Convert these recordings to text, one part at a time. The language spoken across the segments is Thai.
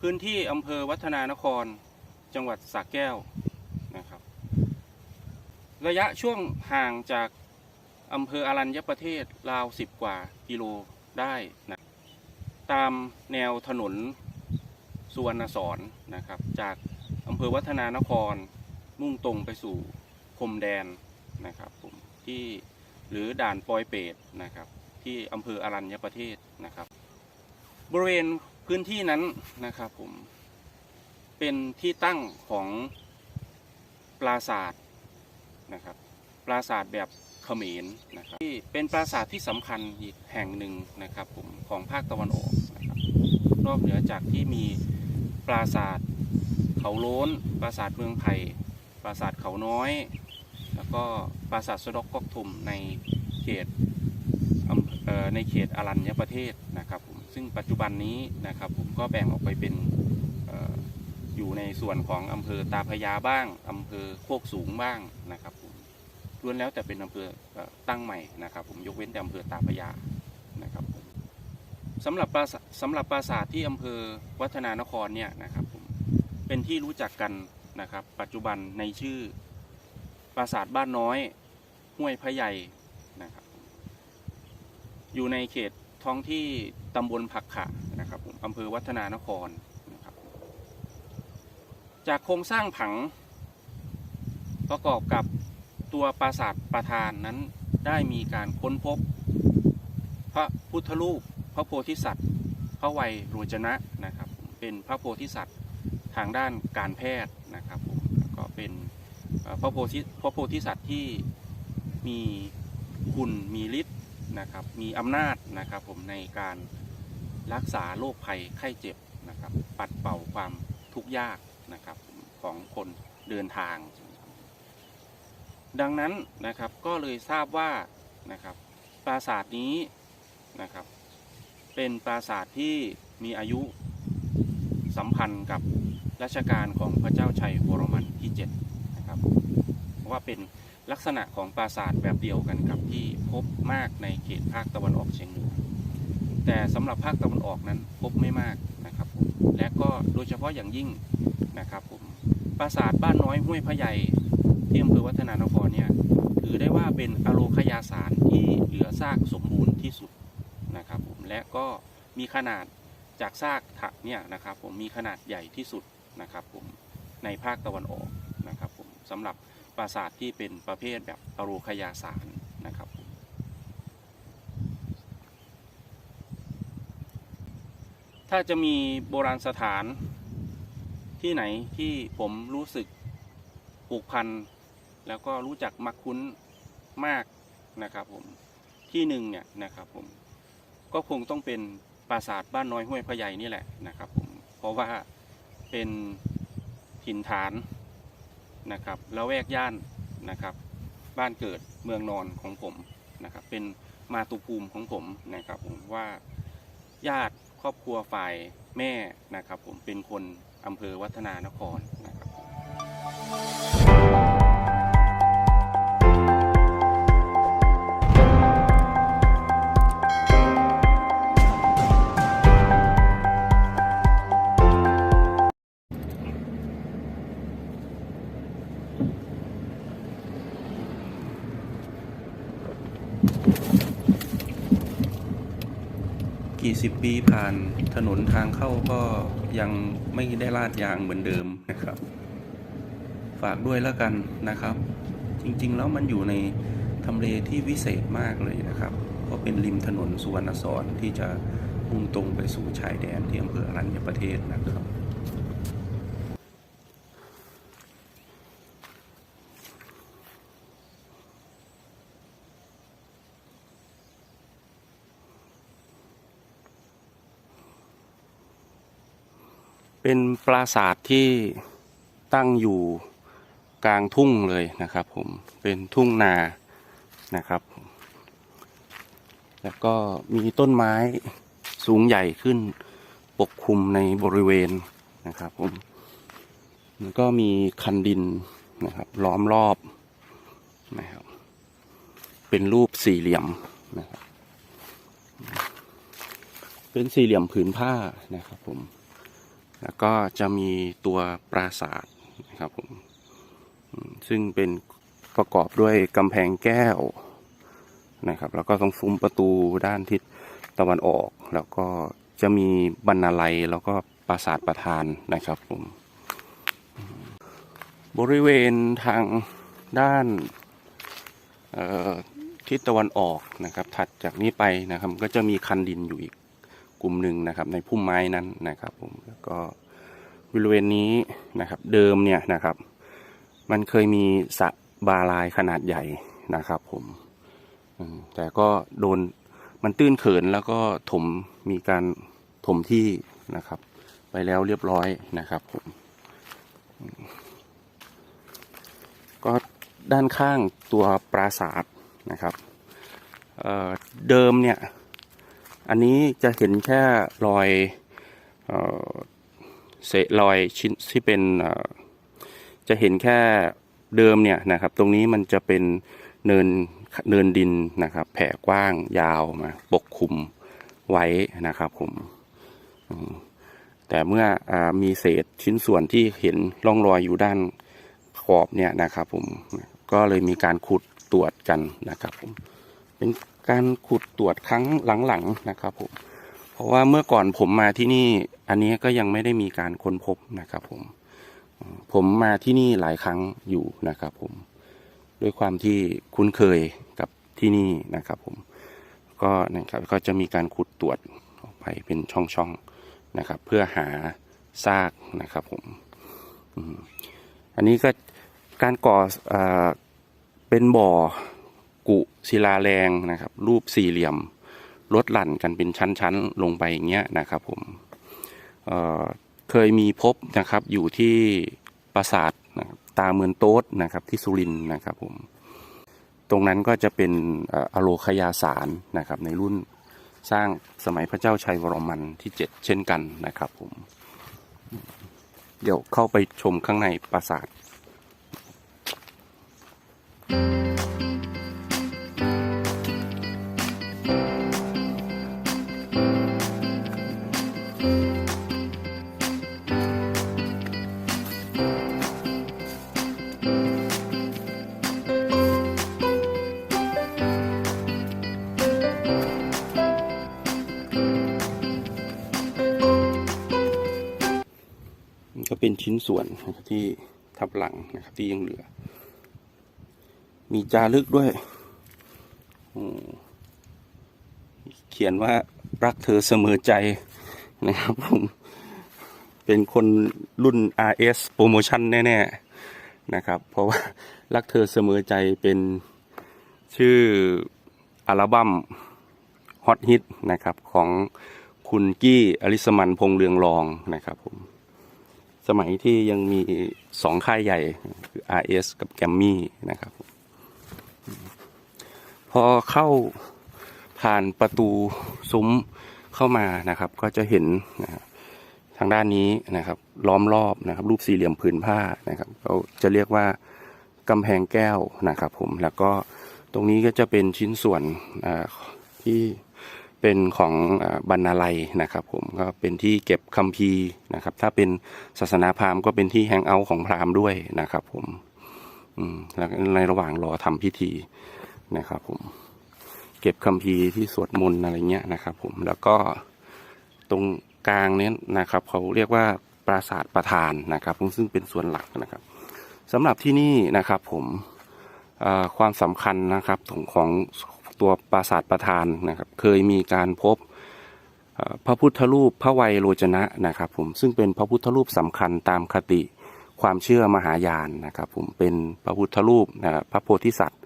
พื้นที่อำเภอวัฒนานคร จังหวัดสระแก้วนะครับ ระยะช่วงห่างจากอำเภออรัญญประเทศราวสิบกว่ากิโลได้นะตามแนวถนนสุวรรณสอนนะครับ จากอำเภอวัฒนานคร มุ่งตรงไปสู่พรมแดนนะครับผมที่หรือด่านปอยเปตนะครับ ที่อำเภออรัญญประเทศนะครับ บริเวณ พื้นที่นั้นนะครับผมเป็นที่ตั้งของปราสาทนะครับปราสาทแบบเขมรนะครับที่เป็นปราสาทที่สำคัญอีกแห่งหนึ่งนะครับผมของภาคตะวันออกนะครับนอกเหนือจากที่มีปราสาทเขาโล้น ปราสาทเมืองไผ่ปราสาทเขาน้อย แล้วก็ปราสาทสะดอกกอกทุมในเขตในเขตอรัญญประเทศนะครับผม ซึ่งปัจจุบันนี้นะครับผมก็แบ่งออกไปเป็นออยู่ในส่วนของอำเภอตาพยาบ้างอำเภอโคกสูงบ้างนะครับผมล้วนแล้วแต่เป็นอำเภออตั้งใหม่นะครับ ผมยกเว้นแต่อำเภอตาพยานะครับผมสำหรับปราสาทสำหรับปราสาทที่อำเภอวัฒนานครเนี่ยนะครับผมเป็นที่รู้จักกันนะครับ ปัจจุบันในชื่อปราสาทบ้านน้อยห้วยพระใหญ่นะครับอยู่ในเขต ท้องที่ตำบลผักขะนะครับผมอำเภอวัฒนานครนะครับจากโครงสร้างผัง ประกอบกับตัวปราสาทประธานนั้นได้มีการค้นพบ พระพุทธรูปพระโพธิสัตว์ พระไวยโรจนะนะครับ เป็นพระโพธิสัตว์ทางด้านการแพทย์นะครับผมก็เป็นพระโพธิพระโพธิสัตว์ที่มีคุณมีฤทธิ์ นะครับมีอำนาจนะครับผมในการรักษาโรคภัยไข้เจ็บนะครับปัดเป่าความทุกข์ยากนะครับของคนเดินทาง ดังนั้นนะครับก็เลยทราบว่านะครับปราสาทนี้นะครับเป็นปราสาทที่มีอายุสัมพันธ์กับรัชกาลของพระเจ้าชัยวรมันที่7นะครับว่าเป็น ลักษณะของปราสาทแบบเดียวกันกับที่พบมากในเขตภาคตะวันออกเฉียงเหนือ แต่สำหรับภาคตะวันออกนั้นพบไม่มากนะครับผมและก็โดยเฉพาะอย่างยิ่งนะครับผมปราสาทบ้านน้อยห้วยพะใหญ่ที่อำเภอวัฒนานครเนี่ยถือได้ว่าเป็นอโลคยาสารที่เหลือซากสมบูรณ์ที่สุดนะครับผมและก็มีขนาดจากซากถะเนี่ยนะครับผมมีขนาดใหญ่ที่สุดนะครับผมในภาคตะวันออกนะครับผมสำหรับ ปราสาทที่เป็นประเภทแบบอโรคยาสารนะครับ ถ้าจะมีโบราณสถานที่ไหนที่ผมรู้สึกผูกพัน แล้วก็รู้จักมักคุ้นมากนะครับผมที่หนึ่งเนี่ยนะครับผมก็คงต้องเป็นปราสาทบ้านน้อยห้วยพระใหญ่นี่แหละนะครับผมเพราะว่าเป็นถิ่นฐาน นะครับแล้วแวกย่านนะครับ บ้านเกิดเมืองนอนของผมนะครับ เป็นมาตุภูมิของผมนะครับ ผมว่าญาติครอบครัวฝ่ายแม่นะครับ ผมเป็นคนอำเภอวัฒนานคร กี่สิบปีผ่านถนนทางเข้าก็ยังไม่ได้ลาดยางเหมือนเดิมนะครับ ฝากด้วยแล้วกันนะครับ จริงๆแล้วมันอยู่ในทำเลที่วิเศษมากเลยนะครับก็เป็นริมถนนสุวรรณสอนที่จะมุ่งตรงไปสู่ชายแดนที่อำเภออรัญญประเทศนะครับ เป็นปราสาทที่ตั้งอยู่กลางทุ่งเลยนะครับ ผมเป็นทุ่งนานะครับ แล้วก็มีต้นไม้สูงใหญ่ขึ้นปกคลุมในบริเวณนะครับผมแล้วก็มีคันดินนะครับ ล้อมรอบนะครับ เป็นรูปสี่เหลี่ยมนะครับ เป็นสี่เหลี่ยมผืนผ้านะครับผม แล้วก็จะมีตัวปราสาทนะครับผมซึ่งเป็นประกอบด้วยกำแพงแก้วนะครับ แล้วก็ตรงซุ้มประตูด้านทิศตะวันออก แล้วก็จะมีบรรณาลัยแล้วก็ปราสาทประธานนะครับผมบริเวณทางด้านทิศตะวันออกนะครับ ถัดจากนี้ไปนะครับ ก็จะมีคันดินอยู่อีก กลุ่มหนึ่งนะครับ ในพุ่มไม้นั้นนะครับผมแล้วก็บริเวณนี้นะครับ เดิมเนี่ยนะครับ มันเคยมีสระบาลายขนาดใหญ่นะครับผมแต่ก็โดนมันตื้นเขินแล้วก็ถมมีการถมที่นะครับ ไปแล้วเรียบร้อยนะครับผมก็ด้านข้างตัวปราสาทนะครับเเดิมเนี่ย อันนี้จะเห็นแค่รอยเศษรอยชิ้นที่เป็นจะเห็นแค่เดิมเนี่ยนะครับ ตรงนี้มันจะเป็นเนินเนินดินนะครับ แผ่กว้างยาวมาปกคลุมไว้นะครับผมแต่เมื่ออมีเศษชิ้นส่วนที่เห็นร่องรอยอยู่ด้านขอบเนี่ยนะครับผมก็เลยมีการขุดตรวจกันนะครับผมเป็น การขุดตรวจครั้งหลังๆนะครับผม เพราะว่าเมื่อก่อนผมมาที่นี่ อันนี้ก็ยังไม่ได้มีการค้นพบนะครับผม ผมมาที่นี่หลายครั้งอยู่นะครับผม ด้วยความที่คุ้นเคยกับที่นี่นะครับผม ก็นะครับก็จะมีการขุดตรวจออกไปเป็นช่องๆนะครับ เพื่อหาซากนะครับผม อันนี้ก็การก่ออเป็นบ่อ กุศิลาแรงนะครับ รูปสี่เหลี่ยมลดหลั่นกันเป็นชั้นๆ ลงไปอย่างเงี้ยนะครับผมเเคยมีพบนะครับอยู่ที่ปราสาทตาเมืองโต๊ดนะครับที่สุรินนะครับผมตรงนั้นก็จะเป็นอโลคยาสารนะครับ ในรุ่นสร้างสมัยพระเจ้าชัยวรมันที่เจ็ดเช่นกันนะครับผม เดี๋ยวเข้าไปชมข้างในปราสาทนี่ก็ เป็นชิ้นส่วนนะครับที่ทับหลังนะครับ ที่ยังเหลือ มีจารึกด้วยเขียนว่ารักเธอเสมอใจนะครับผมเป็นคนรุ่น RS โปรโมชั่นแน่ ๆ นะครับ เพราะว่ารักเธอเสมอใจเป็นชื่ออัลบั้มฮอตฮิตนะครับของคุณกี้อลิสมันพงเรืองรองนะครับผม สมัยที่ยังมีสองค่ายใหญ่คือ RS กับแกมมี่นะครับ พอเข้าผ่านประตูซุ้มเข้ามานะครับ ก็จะเห็นนะทางด้านนี้นะครับ ล้อมรอบนะครับ รูปสี่เหลี่ยมผืนผ้านะครับเราจะเรียกว่ากำแพงแก้วนะครับ ผมแล้วก็ตรงนี้ก็จะเป็นชิ้นส่วนที่ เป็นของบรรณาลัยนะครับผมก็เป็นที่เก็บคัมภีร์นะครับ ถ้าเป็นศาสนาพราหมณ์ก็เป็นที่แฮงเอาท์ของพราหมณ์ด้วยนะครับผมแล้วในระหว่างรอทำพิธีนะครับผมเก็บคัมภีร์ที่สวดมนต์อะไรเงี้ยนะครับ ผมแล้วก็ตรงกลางเนี้ยนะครับเขาเรียกว่าปราสาทประธานนะครับซึ่งเป็นส่วนหลักนะครับสำหรับที่นี่นะครับ ผมความสำคัญนะครับของของ ตัวปราสาทประธานนะครับ เคยมีการพบพระพุทธรูปพระไวยโรจนะนะครับผมซึ่งเป็นพระพุทธรูปสำคัญตามคติความเชื่อมหายานนะครับผมเป็นพระพุทธรูปนะรพระโพธิสัตว์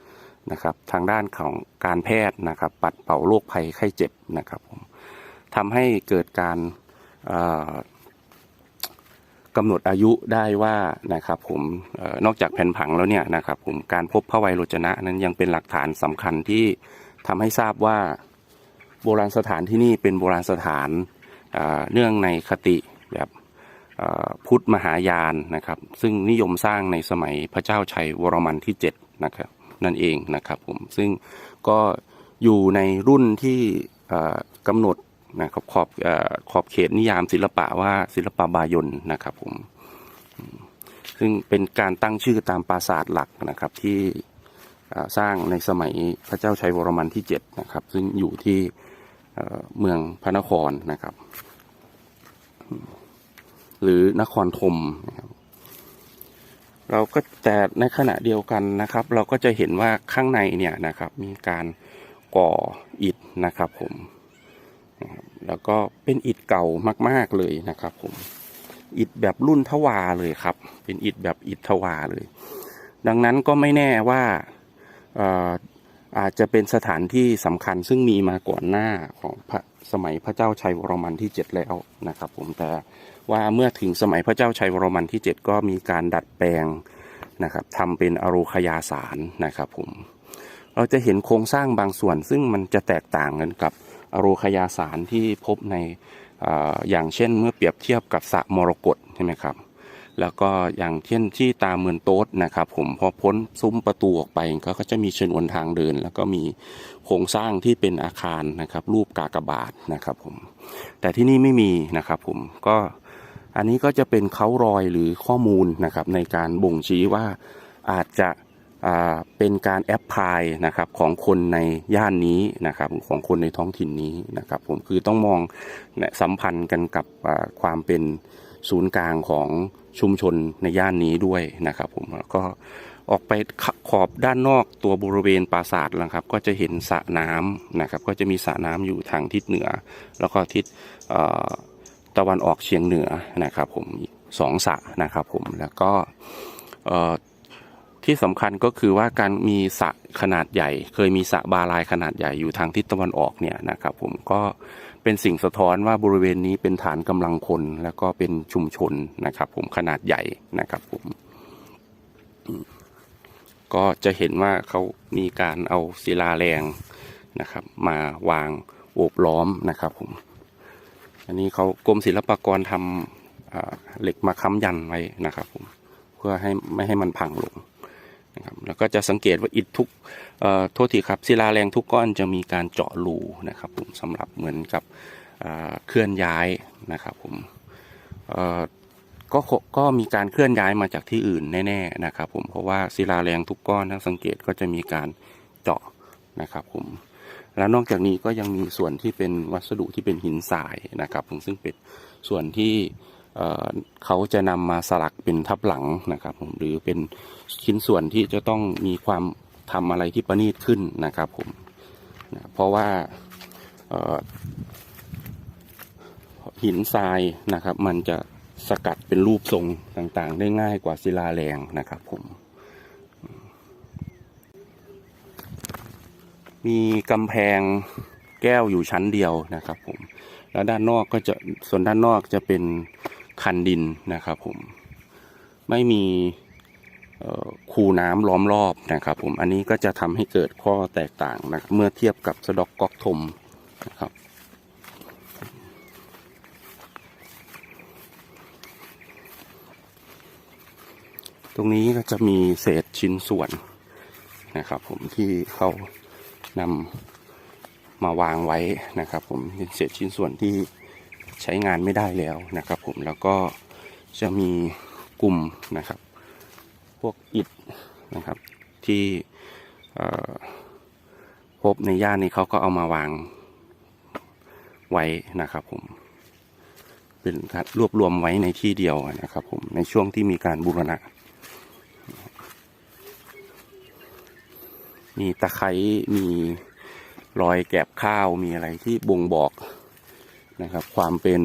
นะครับทางด้านของการแพทย์นะครับ ปัดเป่าโรคภัยไข้เจ็บนะครับผมทำให้เกิดการกำหนดอายุได้ว่านะครับผมออนอกจากแผ่นผังแล้วเนี่ยนะครับผมการพบพระไวยโรจนะนั้นยังเป็นหลักฐานสำคัญที่ ทำให้ทราบว่าโบราณสถานที่นี่เป็นโบราณสถานเนื่องในคติแบบพุทธมหายานนะครับ ซึ่งนิยมสร้างในสมัยพระเจ้าชัยวรมันที่เจ็ดนะครับนั่นเองนะครับผมซึ่งก็อยู่ในรุ่นที่กำหนดนะครับขอบเอขอบเขตนิยามศิลปะว่าศิลปะบายนนะครับผมซึ่งเป็นการตั้งชื่อตามปราสาทหลักนะครับที่ สร้างในสมัยพระเจ้าชัยวรมันที่ 7 นะครับ ซึ่งอยู่ที่เมืองพระนครนะครับ หรือนครธมนะครับเราก็แต่ในขณะเดียวกันนะครับ เราก็จะเห็นว่าข้างในเนี่ยนะครับ มีการก่ออิฐนะครับ ผม แล้วก็เป็นอิฐเก่ามาก ๆเลยนะครับ ผม อิฐแบบรุ่นทวาเลยครับ เป็นอิฐแบบอิฐทวาเลย ดังนั้นก็ไม่แน่ว่า อาจจะเป็นสถานที่สำคัญซึ่งมีมาก่อนหน้าของพระสมัยพระเจ้าชัยวรมันที่ 7 แล้วนะครับ ผมแต่ว่าเมื่อถึงสมัยพระเจ้าชัยวรมันที่ 7 ก็มีการดัดแปลงนะครับทำเป็นอโรคยาสารนะครับ ผม เราจะเห็นโครงสร้างบางส่วน ซึ่งมันจะแตกต่างกันกับอโรคยาสารที่พบในออย่างเช่น เมื่อเปรียบเทียบกับสระมรกตใช่ไหมครับ แล้วก็อย่างเช่นที่ตามเมืองโต๊ดนะครับ ผมพอพ้นซุ้มประตูออกไปก็จะมีชนวนทางเดิน แล้วก็มีโครงสร้างที่เป็นอาคารนะครับ รูปกากบาทนะครับผมแต่ที่นี่ไม่มีนะครับ ผมก็อันนี้ก็จะเป็นเขารอยหรือข้อมูลนะครับในการบ่งชี้ว่าอาจจะเป็นการแอปพลายนะครับของคนในย่านนี้นะครับของคนในท้องถิ่นนี้นะครับ ผมคือต้องมองสัมพันธ์กันกับความเป็น ศูนย์กลางของชุมชนในย่านนี้ด้วยนะครับ ผมแล้วก็ออกไปขขอบด้านนอกตัวบริเวณปราสาทนะครับ ก็จะเห็นสระน้ำนะครับ ก็จะมีสระน้ำอยู่ทางทิศเหนือ แล้วก็ทิศตะวันออกเฉียงเหนือนะครับ ผมสองสระนะครับ ผมแล้วก็ ที่สำคัญก็คือว่าการมีสระขนาดใหญ่ เคยมีสระบาลายขนาดใหญ่อยู่ทางทิศตะวันออกเนี่ยนะครับผมก็เป็นสิ่งสะท้อนว่าบริเวณนี้เป็นฐานกำลังคนแล้วก็เป็นชุมชนนะครับ ผมขนาดใหญ่นะครับผมก็จะเห็นว่าเขามีการเอาศิลาแรงนะครับ มาวางโอบล้อมนะครับผม อันนี้เขากรมศิลปากรทำเหล็กมาค้ำยันไว้นะครับผม เพื่อให้ไม่ให้มันพังลง นะครับแล้วก็จะสังเกตว่าอิฐทุกเอ่อโทษทีครับศิลาแรงทุกก้อนจะมีการเจาะรูนะครับผมสำหรับเหมือนกับอ่าเคลื่อนย้ายนะครับผมเอ่อก็ก็มีการเคลื่อนย้ายมาจากที่อื่นแน่ๆนะครับผมเพราะว่าศิลาแรงทุกก้อนถ้าสังเกตก็จะมีการเจาะนะครับผมแล้วนอกจากนี้ก็ยังมีส่วนที่เป็นวัสดุที่เป็นหินทรายนะครับผมซึ่งเป็นส่วนที่ เขาจะนำมาสลักเป็นทับหลังนะครับผมหรือเป็นชิ้นส่วนที่จะต้องมีความทำอะไรที่ประณีตขึ้นนะครับผมนะเพราะว่าหินทรายนะครับ มันจะสกัดเป็นรูปทรงต่างๆ ได้ง่ายกว่าศิลาแรงนะครับผม มีกำแพงแก้วอยู่ชั้นเดียวนะครับผม แล้วด้านนอกก็จะส่วนด้านนอกจะเป็น คันดินนะครับผมไม่มีคูน้ำล้อมรอบนะครับผมอันนี้ก็จะทำให้เกิดข้อแตกต่างนะเมื่อเทียบกับสะดอกก๊อกทมนะครับ ตรงนี้ก็จะมีเศษชิ้นส่วนนะครับ ผมที่เขานำมาวางไว้นะครับ ผมเป็นเศษชิ้นส่วนที่ ใช้งานไม่ได้แล้วนะครับ ผมแล้วก็จะมีกลุ่มนะครับ พวกอิฐนะครับที่พบในย่านนี้เขาก็เอามาวางไว้นะครับผมเป็นการรวบรวมไว้ในที่เดียวนะครับผมในช่วงที่มีการบูรณะ มีตะไคร้มีรอยแกบข้าวมีอะไรที่บ่งบอก นะครับ ความเป็น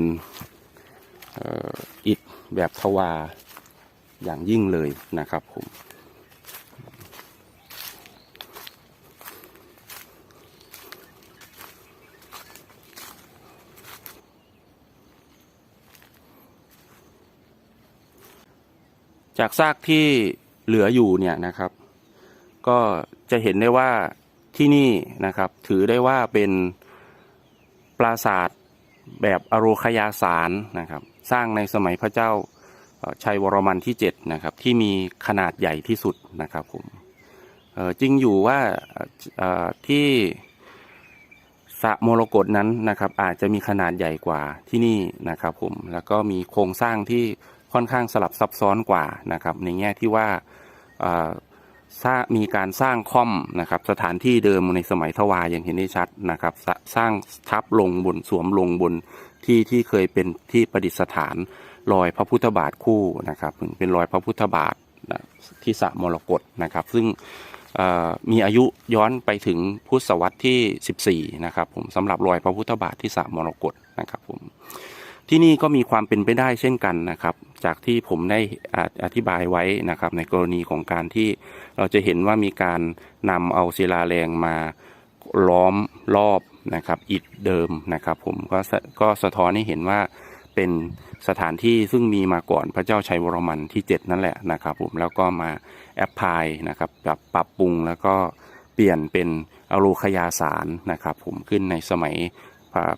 อิฐแบบทวาอย่างยิ่งเลยนะครับผมจากซากที่เหลืออยู่เนี่ยนะครับ ก็จะเห็นได้ว่าที่นี่นะครับ ถือได้ว่าเป็นปราสาท แบบอโรคยาสารนะครับ สร้างในสมัยพระเจ้าชัยวรมันที่7นะครับที่มีขนาดใหญ่ที่สุดนะครับผมจริงอยู่ว่าที่สระมรกตนั้นนะครับอาจจะมีขนาดใหญ่กว่าที่นี่นะครับผมแล้วก็มีโครงสร้างที่ค่อนข้างสลับซับซ้อนกว่านะครับในแง่ที่ว่า สร้างมีการสร้างคอมนะครับสถานที่เดิมในสมัยทวารอย่างเห็นได้ชัดนะครับสสร้างทับลงบนสวมลงบนที่ที่เคยเป็นที่ประดิษฐานรอยพระพุทธบาทคู่นะครับเป็นรอยพระพุทธบาทนะที่สระมรกตนะครับ ซึ่งมีอายุย้อนไปถึงพุทธศตวรรษที่ 14 นะครับผมสำหรับรอยพระพุทธบาทที่สระมรกตนะครับผม ที่นี่ก็มีความเป็นไปได้เช่นกันนะครับ จากที่ผมได้อธิบายไว้นะครับในกรณีของการที่เราจะเห็นว่ามีการนำเอาศิลาแรงมาล้อมรอบนะครับอิฐเดิมนะครับ ผมก็สะก็สะท้อนให้เห็นว่าเป็นสถานที่ซึ่งมีมาก่อนพระเจ้าชัยวรมันที่ 7 นั่นแหละนะครับ ผมแล้วก็มาแอปพลายนะครับปรับปรับปรุงแล้วก็เปลี่ยนเป็นอโลคยาสารนะครับ ผมขึ้นในสมัย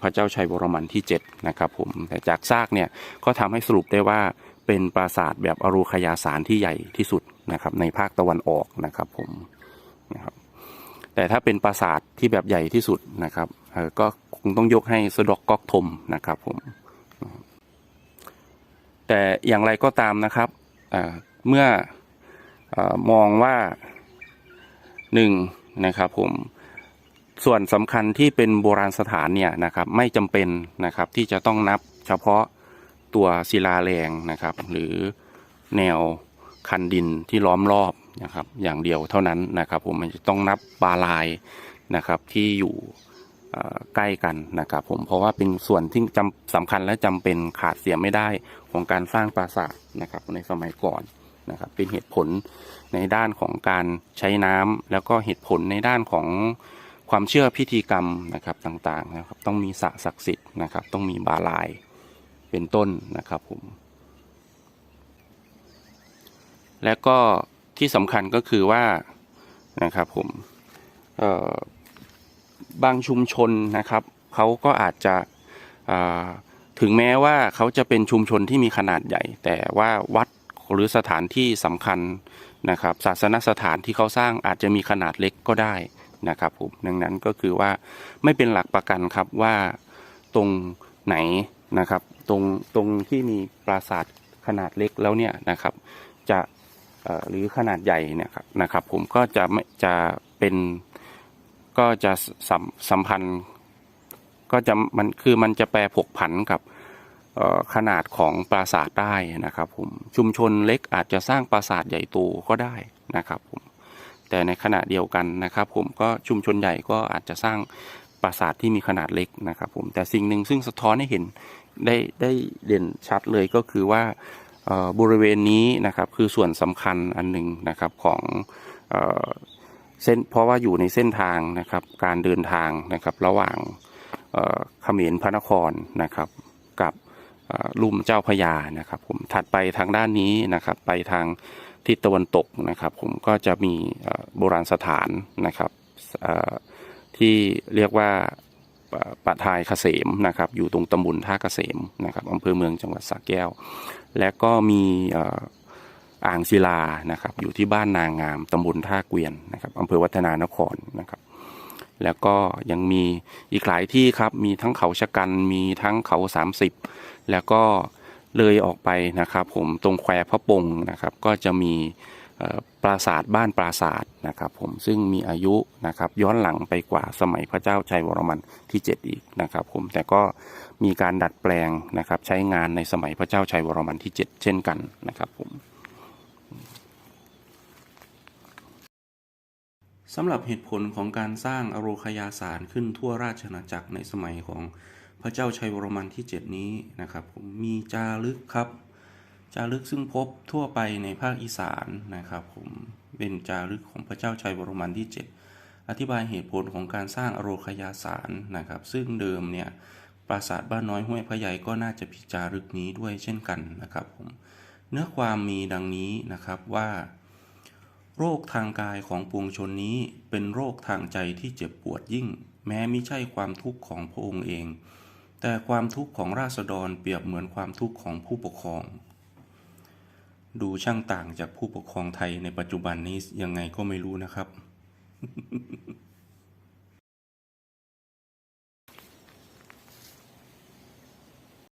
พระเจ้าชัยวรมันที่7นะครับผมแต่จากซากเนี่ยก็ทำให้สรุปได้ว่าเป็นปราสาทแบบอโลคยาสารที่ใหญ่ที่สุดนะครับในภาคตะวันออกนะครับผมนะครับแต่ถ้าเป็นปราสาทที่แบบใหญ่ที่สุดนะครับก็คงต้องยกให้สะดอกก๊อกทมนะครับผมแต่อย่างไรก็ตามนะครับเมื่อออมองว่าหนึ่งนะครับผม ส่วนสำคัญที่เป็นโบราณสถานเนี่ยนะครับไม่จำเป็นนะครับที่จะต้องนับเฉพาะตัวศิลาแรงนะครับ หรือแนวคันดินที่ล้อมรอบนะครับ อย่างเดียวเท่านั้นนะครับ ผมมันจะต้องนับบาลายนะครับที่อยู่ใกล้กันนะครับผมเพราะว่าเป็นส่วนที่จำสำคัญและจำเป็นขาดเสียไม่ได้ของการสร้างปราสาทนะครับในสมัยก่อนนะครับ เป็นเหตุผลในด้านของการใช้น้ำแล้วก็เหตุผลในด้านของ ความเชื่อพิธีกรรมนะครับต่างๆนะครับ ต้องมีสระศักดิ์สิทธิ์นะครับ ต้องมีบาลายเป็นต้นนะครับผม และก็ที่สำคัญก็คือว่านะครับผมบางชุมชนนะครับเขาก็อาจจะถึงแม้ว่าเขาจะเป็นชุมชนที่มีขนาดใหญ่ แต่ว่าวัดหรือสถานที่สำคัญนะครับ ศาสนสถานที่เขาสร้างอาจจะมีขนาดเล็กก็ได้ นะครับผมดังนั้นก็คือว่าไม่เป็นหลักประกันครับว่าตรงไหนนะครับ ตรงตรงที่มีปราสาทขนาดเล็กแล้วเนี่ยนะครับ จะหรือขนาดใหญ่เนี่ยนะครับ ผมก็จะไม่จะเป็นก็จะสัมสัมพันธ์ ก็จะมันคือมันจะแปรผกผันกับขนาดของปราสาทได้นะครับผมชุมชนเล็กอาจจะสร้างปราสาทใหญ่โตก็ได้นะครับผม แต่ในขณะเดียวกันนะครับ ผมก็ชุมชนใหญ่ก็อาจจะสร้างปราสาทที่มีขนาดเล็กนะครับ ผมแต่สิ่งหนึ่งซึ่งสะท้อนให้เห็นได้ได้เด่นชัดเลยก็คือว่าบริเวณนี้นะครับคือส่วนสำคัญอันหนึ่งนะครับของเส้นเพราะว่าอยู่ในเส้นทางนะครับการเดินทางนะครับระหว่างเขมรพระนครนะครับกับลุ่มเจ้าพยานะครับผมถัดไปทางด้านนี้นะครับไปทาง ทิศตะวันตกนะครับผมก็จะมีโบราณสถานนะครับที่เรียกว่าปะทายเกษมนะครับอยู่ตรงตำบลท่าเกษมนะครับอำเภอเมืองจังหวัดสระแก้ว และก็มีอ่ออ่างศิลานะครับอยู่ที่บ้านนางงามตำบลท่าเกวียนนะครับอำเภอวัฒนานครนะครับแล้วก็ยังมีอีกหลายที่ครับมีทั้งเขาชะกันมีทั้งเขาสามสิบแล้วก็ เลยออกไปนะครับ ผมตรงแควพระปงนะครับ ก็จะมีปราสาทบ้านปราสาทนะครับผมซึ่งมีอายุนะครับย้อนหลังไปกว่าสมัยพระเจ้าชัยวรมันที่ 7 อีกนะครับผมแต่ก็มีการดัดแปลงนะครับใช้งานในสมัยพระเจ้าชัยวรมันที่ 7 เช่นกันนะครับผมสำหรับเหตุผลของการสร้างอโรคยาสารขึ้นทั่วราชอาณาจักรในสมัยของ พระเจ้าชัยวรมันที่ 7 นี้นะครับผมมีจารึกครับ จารึกซึ่งพบทั่วไปในภาคอีสานนะครับผมเป็นจารึกของพระเจ้าชัยวรมันที่ 7 อธิบายเหตุผลของการสร้างอโรคยาสารนะครับ ซึ่งเดิมเนี่ยปราสาทบ้านน้อยห้วยพระใหญ่ก็น่าจะพิจารึกนี้ด้วยเช่นกันนะครับผมเนื้อความมีดังนี้นะครับว่า โรคทางกายของปวงชนนี้เป็นโรคทางใจที่เจ็บปวดยิ่ง แม้ม่ใช่ความทุกข์ของพระองค์เอง แต่ความทุกข์ของราษฎรเปรียบเหมือนความทุกข์ของผู้ปกครอง ดูช่างต่างจากผู้ปกครองไทยในปัจจุบันนี้ยังไงก็ไม่รู้นะครับ